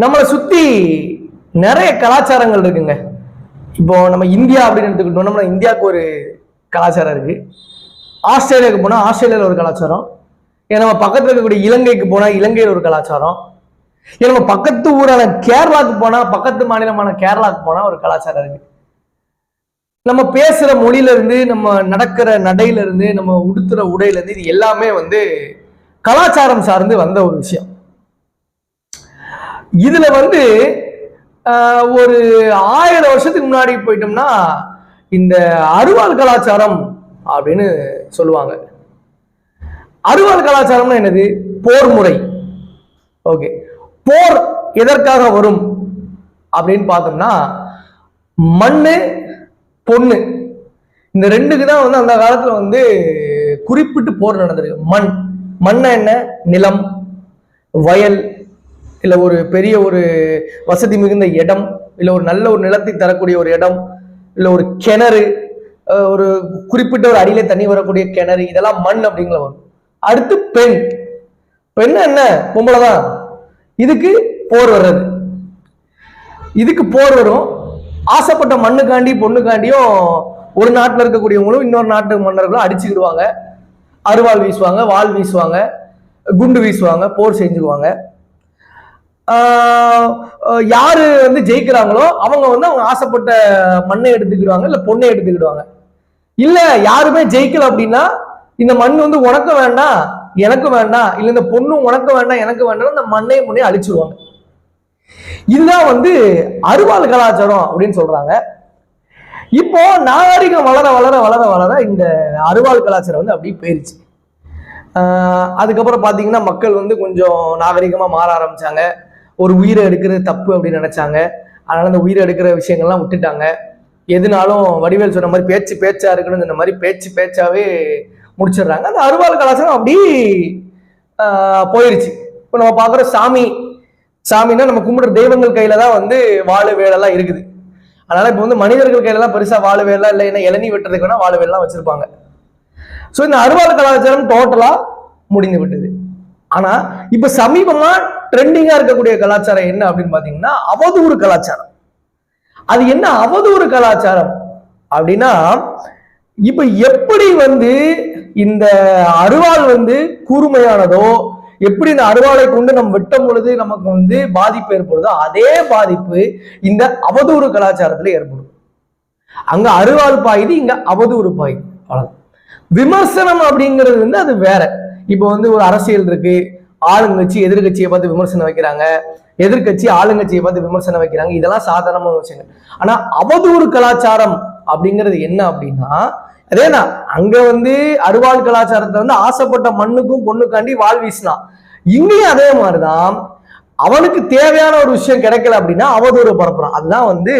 நம்மளை சுத்தி நிறைய கலாச்சாரங்கள் இருக்குங்க. இப்போ நம்ம இந்தியா அப்படின்னு எடுத்துக்கிட்டோம் நம்ம இந்தியாவுக்கு ஒரு கலாச்சாரம் இருக்கு. ஆஸ்திரேலியாவுக்கு போனால் ஆஸ்திரேலியாவில் ஒரு கலாச்சாரம். ஏன் நம்ம பக்கத்தில் இருக்கக்கூடிய இலங்கைக்கு போனால் இலங்கையில் ஒரு கலாச்சாரம். ஏன் நம்ம பக்கத்து ஊரான கேரளாவுக்கு போனால் பக்கத்து மாநிலமான கேரளாவுக்கு போனால் ஒரு கலாச்சாரம் இருக்கு. நம்ம பேசுற மொழியில இருந்து நம்ம நடக்கிற நடையில இருந்து நம்ம உடுத்துற உடையில இருந்து இது எல்லாமே வந்து கலாச்சாரம் சார்ந்து வந்த ஒரு விஷயம். இதுல வந்து ஒரு ஆயிரம் வருஷத்துக்கு முன்னாடி போயிட்டோம்னா இந்த அருவாள் கலாச்சாரம் அப்படின்னு சொல்லுவாங்க. அருவாள் கலாச்சாரம்னா என்னது? போர் முறை. ஓகே. போர் எதற்காக வரும்? அப்படின்னு பார்த்தோம்னா மண்ணு பொண்ணு. இந்த ரெண்டுக்கு தான் வந்து அந்த காலத்துல வந்து குறிப்பிட்டு போர் நடந்திருக்கு. மண். மண்ணை என்ன? நிலம். வயல். இல்லை ஒரு பெரிய ஒரு வசதி மிகுந்த இடம் இல்லை ஒரு நல்ல ஒரு நிலத்தை தரக்கூடிய ஒரு இடம் இல்லை ஒரு கிணறு ஒரு குறிப்பிட்ட ஒரு அடியில தண்ணி வரக்கூடிய கிணறு இதெல்லாம் மண் அப்படிங்கிற வரும். அடுத்து பெண். பெண் என்ன? பொம்பளை தான். இதுக்கு போர் வர்றது. இதுக்கு போர் வரும். ஆசைப்பட்ட மண்ணுக்காண்டி பொண்ணுக்காண்டியும் ஒரு நாட்டில் இருக்கக்கூடியவங்களும் இன்னொரு நாட்டு மன்னர்களும் அடிச்சுக்கிடுவாங்க. அருவாள் வீசுவாங்க வாள் வீசுவாங்க குண்டு வீசுவாங்க போர் செஞ்சுக்குவாங்க. யாரு வந்து ஜெயிக்கிறாங்களோ அவங்க வந்து அவங்க ஆசைப்பட்ட மண்ணை எடுத்துக்கிடுவாங்க இல்லை பொண்ணை எடுத்துக்கிடுவாங்க. இல்லை யாருமே ஜெயிக்கல அப்படின்னா இந்த மண் வந்து உனக்கு வேண்டாம் எனக்கு வேண்டாம் இல்லை இந்த பொண்ணு உனக்கு வேண்டாம் எனக்கு வேண்டாம் இந்த மண்ணையும் முன்னே அழிச்சிருவாங்க. இதுதான் வந்து அருவாள் கலாச்சாரம் அப்படின்னு சொல்றாங்க. இப்போ நாகரிகம் வளர வளர வளர வளர இந்த அருவாள் கலாச்சாரம் வந்து அப்படியே போயிருச்சு. அதுக்கப்புறம் பார்த்தீங்கன்னா மக்கள் வந்து கொஞ்சம் நாகரிகமாக மாற ஆரம்பிச்சாங்க. ஒரு உயிரை எடுக்கிறது தப்பு அப்படின்னு நினைச்சாங்க. அதனால அந்த உயிரை எடுக்கிற விஷயங்கள்லாம் விட்டுட்டாங்க. எதுனாலும் வடிவேல் சொன்ன மாதிரி பேச்சு பேச்சா இருக்கணும் இந்த மாதிரி பேச்சு பேச்சாவே முடிச்சிடுறாங்க. அந்த அருவாள் கலாச்சாரம் அப்படி போயிருச்சு. இப்போ நம்ம பார்க்குற சாமி சாமின்னா நம்ம கும்பிடுற தெய்வங்கள் கையில தான் வந்து வாழு வேலெல்லாம் இருக்குது. அதனால இப்போ வந்து மனிதர்கள் கையில எல்லாம் பெருசா வாழு வேலை இல்லை என்ன இளநீ வெட்டுறதுக்கு வேணா வாழு வேலைலாம் வச்சிருப்பாங்க. ஸோ இந்த அருவாள் கலாச்சாரம் டோட்டலா முடிந்து விட்டது. ஆனா இப்ப சமீபமா ட்ரெண்டிங்கா இருக்கக்கூடிய கலாச்சாரம் என்ன அப்படின்னு பாத்தீங்கன்னா அவதூறு கலாச்சாரம். அது என்ன அவதூறு கலாச்சாரம்? அப்படின்னா இப்ப எப்படி வந்து இந்த அருவாள் வந்து கூர்மையானதோ எப்படி இந்த அருவாளை கொண்டு நம்ம வெட்டும் பொழுது நமக்கு வந்து பாதிப்பு ஏற்படுதோ அதே பாதிப்பு இந்த அவதூறு கலாச்சாரத்துல ஏற்படும். அங்க அருவாள் பாயுது இங்க அவதூறு பாயுது. அவ்வளவு விமர்சனம் அப்படிங்கிறது வந்து அது வேற. இப்போ வந்து ஒரு அரசியல் இருக்கு ஆளுங்கட்சி எதிர்கட்சியை பார்த்து விமர்சனம் வைக்கிறாங்க. எதிர்கட்சி ஆளுங்கட்சியை பார்த்து விமர்சனம் வைக்கிறாங்க. இதெல்லாம் சாதாரணமான விஷயங்கள். ஆனா அவதூறு கலாச்சாரம் அப்படிங்கிறது என்ன அப்படின்னா அதேதான் அங்க வந்து அருவாள் கலாச்சாரத்தை வந்து ஆசைப்பட்ட மண்ணுக்கும் பொண்ணுக்காண்டி வாழ் வீசினான். இங்கேயும் அதே மாதிரிதான் அவனுக்கு தேவையான ஒரு விஷயம் கிடைக்கல அப்படின்னா அவதூறு பரப்புறான். அதுதான் வந்து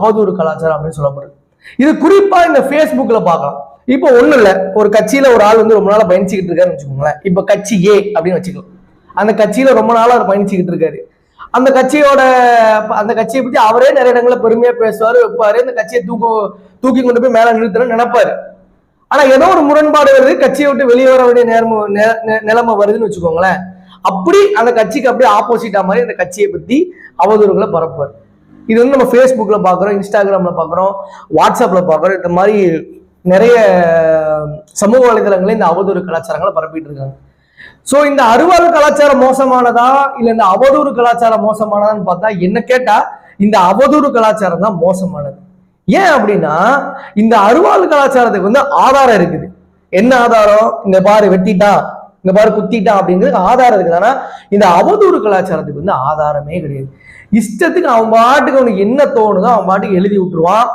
அவதூறு கலாச்சாரம் அப்படின்னு சொல்லப்படுது. இது குறிப்பா இந்த Facebookல பார்க்கலாம். இப்போ ஒன்றும் இல்ல. ஒரு கட்சியில ஒரு ஆள் வந்து ரொம்ப நாளாக பயணிச்சுக்கிட்டு இருக்காருன்னு வச்சுக்கோங்களேன். இப்போ கட்சி ஏ அப்படின்னு வச்சுக்கலாம். அந்த கட்சியில ரொம்ப நாளாக அவர் பயணிச்சுக்கிட்டு இருக்காரு. அந்த கட்சியோட அந்த கட்சியை பத்தி அவரே நிறைய இடங்களில் பெருமையா பேசுவாரு வைப்பாரு. இந்த கட்சியை தூக்கு தூக்கி கொண்டு போய் மேல நிறுத்தணும்னு நினைப்பாரு. ஆனா ஏதோ ஒரு முரண்பாடு வருது. கட்சியை விட்டு வெளியே வர வேண்டிய நேரம் நிலைமை வருதுன்னு வச்சுக்கோங்களேன். அப்படி அந்த கட்சிக்கு அப்படியே ஆப்போசிட்டா மாதிரி அந்த கட்சியை பத்தி அவதூறுகளை பரப்புவார். இது வந்து நம்ம ஃபேஸ்புக்கில் பார்க்குறோம் இன்ஸ்டாகிராமில் பார்க்குறோம் வாட்ஸ்அப்பில் பார்க்குறோம். இந்த மாதிரி நிறைய சமூக வலைதளங்களில் இந்த அவதூறு கலாச்சாரங்களை பரப்பிட்டு இருக்காங்க ஸோ இந்த அருவாள் கலாச்சாரம் மோசமானதா? இல்ல இந்த அவதூறு கலாச்சாரம் மோசமானதான்னு பார்த்தா என்ன கேட்டா இந்த அவதூறு கலாச்சாரம் தான் மோசமானது. ஏன் அப்படின்னா இந்த அருவாள் கலாச்சாரத்துக்கு வந்து ஆதாரம் இருக்குது. என்ன ஆதாரம்? இங்க பாரு வெட்டிட்டான். இங்க பாரு குத்திட்டான் அப்படிங்கிறது ஆதாரம் இருக்குது. ஆனா இந்த அவதூறு கலாச்சாரத்துக்கு வந்து ஆதாரமே கிடையாது. இஷ்டத்துக்கு அவன் பாட்டுக்கு அவனுக்கு என்ன தோணுதோ அவன் பாட்டுக்கு எழுதி விட்டுருவான்.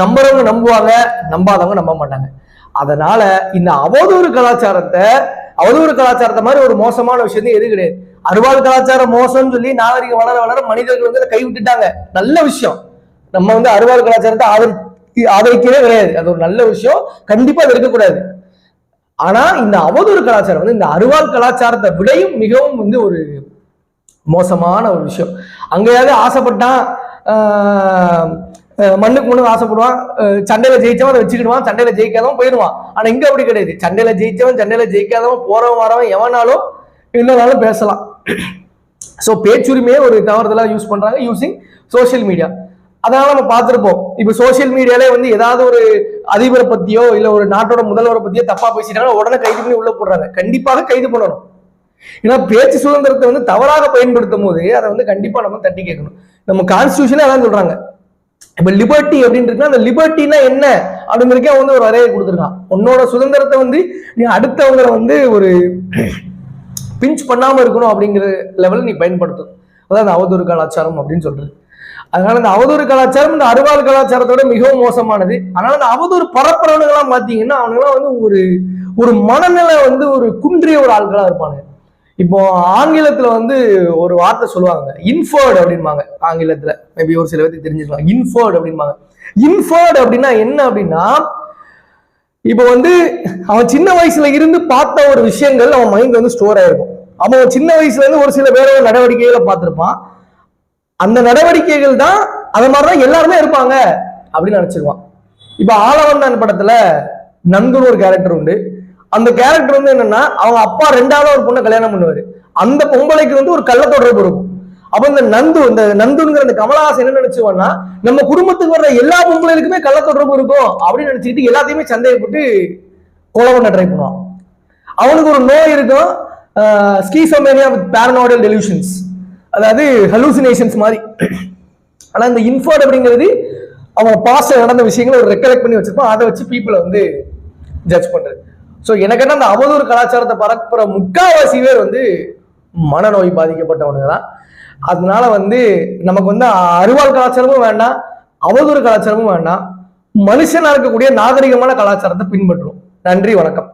நம்புறவங்க நம்புவாங்க நம்பாதவங்க நம்ப மாட்டாங்க. அதனால இந்த அவதூறு கலாச்சாரத்தை அவதூறு கலாச்சாரத்தை மாதிரி ஒரு மோசமான விஷயம் எது கிடையாது. அருவாள் கலாச்சாரம் மோசம்னு சொல்லி நாகரிகம் வளர வளர மனிதர்கள் வந்து கை விட்டுட்டாங்க. நல்ல விஷயம். நம்ம வந்து அருவாள் கலாச்சாரத்தை ஆதரி ஆதரிக்கவே கிடையாது. அது ஒரு நல்ல விஷயம். கண்டிப்பா அது இருக்கக்கூடாது. ஆனா இந்த அவதூறு கலாச்சாரம் வந்து இந்த அருவாள் கலாச்சாரத்தை விடையும் மிகவும் வந்து ஒரு மோசமான ஒரு விஷயம். அங்கேயாவது ஆசைப்பட்டான் மண்ணுக்கு மண்ணு ஆசைப்படுவான். சண்டையில ஜெயிச்சவன் அதை வச்சுக்கிடுவான். சண்டையில ஜெயிக்காதவன் போயிடுவான். ஆனா இங்க அப்படி கிடையாது. சண்டையில ஜெயிச்சவன் சண்டையில ஜெயிக்காதவன் போறவன் வரவன் எவனாலும் என்னனாலும் பேசலாம். ஸோ பேச்சுரிமையை ஒரு தவறுதலாக யூஸ் பண்றாங்க யூஸிங் சோஷியல் மீடியா அதனால நம்ம பார்த்துருப்போம். இப்போ சோஷியல் மீடியாலே வந்து ஏதாவது ஒரு அதிபரை பத்தியோ இல்லை ஒரு நாட்டோட முதல்வரை பத்தியோ தப்பா பேசிட்டாங்க உடனே கைது பண்ணி உள்ள போடுறாங்க. கண்டிப்பாக கைது பண்ணணும். ஏன்னா பேச்சு சுதந்திரத்தை வந்து தவறாக பயன்படுத்தும் போது அதை வந்து கண்டிப்பா நம்ம தட்டி கேட்கணும். நம்ம கான்ஸ்டியூஷனே அதான் சொல்றாங்க. இப்ப லிபர்ட்டி அப்படின்னு இருக்குன்னா அந்த லிபர்ட்டினா என்ன? அப்படிங்கிறக்கே வந்து ஒரு வரையை கொடுத்துருக்கான். உன்னோட சுதந்திரத்தை வந்து நீ அடுத்தவங்களை வந்து ஒரு பிஞ்ச் பண்ணாம இருக்கணும் அப்படிங்கிற லெவலில் நீ பயன்படுத்தும் அதான் அந்த அவதூறு கலாச்சாரம் அப்படின்னு சொல்றது. அதனால இந்த அவதூறு கலாச்சாரம் இந்த அறுவாள் கலாச்சாரத்தோட மிகவும் மோசமானது. அதனால இந்த அவதூறு பரப்புறவனுங்களாம் பாத்தீங்கன்னா அவனுங்களாம் வந்து ஒரு ஒரு மனநிலை வந்து ஒரு குன்றிய ஒரு ஆள்களா இருப்பானுங்க. இப்போ ஆங்கிலத்துல வந்து ஒரு வார்த்தை சொல்லுவாங்க இன்ஃபர்ட் அப்படின்பாங்க ஆங்கிலத்துல மேபி ஒரு சில பேருக்கு தெரிஞ்சிருக்கலாம். இன்ஃபர்ட் அப்படின்பாங்க இன்ஃபர்ட் அப்படின்னா என்ன அப்படின்னா இப்போ வந்து அவன் சின்ன வயசுல இருந்து பார்த்த ஒரு விஷயங்கள் அவன் மைண்ட்ல வந்து ஸ்டோர் ஆயிருக்கும். அவன் சின்ன வயசுல இருந்து ஒரு சில பேரோட நடவடிக்கைகளை பார்த்திருப்பான். அந்த நடவடிக்கைகள் தான் அது மாதிரிதான் எல்லாருமே இருப்பாங்க அப்படின்னு நினைச்சிருவான். இப்ப ஆலவந்தான் படத்துல நந்துன்னு ஒரு கேரக்டர் உண்டு. அந்த கேரக்டர் வந்து என்னன்னா அவங்க அப்பா ரெண்டாவது ஒரு பொண்ணை கல்யாணம் பண்ணுவாரு. அந்த பொம்பளைக்கு வந்து ஒரு கள்ள தொடர்பு இருக்கும். அப்ப இந்த நந்து இந்த நந்துங்கிற அந்த கமலஹாசன் என்ன நினைச்சுவான்னா நம்ம குடும்பத்துக்கு வர்ற எல்லா பொம்பளைகளுக்குமே கள்ள தொடர்பு இருக்கும் அப்படின்னு நினைச்சுக்கிட்டு எல்லாத்தையுமே சந்தேகப்பட்டு கொலை பண்ண ட்ரை பண்ணுவான். அவனுக்கு ஒரு நோய் இருக்கும் ஸ்கீசோமேனியா வித் பேரனாய்டல் டெலியூஷன்ஸ் அதாவது ஹலூசினேஷன்ஸ் மாதிரி. ஆனா இந்த இன்ஃபர்ட் அப்படிங்கிறது அவன் பாஸ்ட் நடந்த விஷயங்களை ஒரு ரெக்கலெக்ட் பண்ணி வச்சிருப்பான். அதை வச்சு பீப்புளை வந்து ஜட்ஜ் பண்றது. ஸோ எனக்கு என்ன அந்த அவதூறு கலாச்சாரத்தை பரப்புற முக்காவாசி பேர் வந்து மனநோய் பாதிக்கப்பட்டவனுங்க தான் அதனால வந்து நமக்கு வந்து அறுவாள் கலாச்சாரமும் வேண்டாம் அவதூறு கலாச்சாரமும் வேண்டாம். மனுஷனா இருக்கக்கூடிய நாகரிகமான கலாச்சாரத்தை பின்பற்றும் நன்றி வணக்கம்.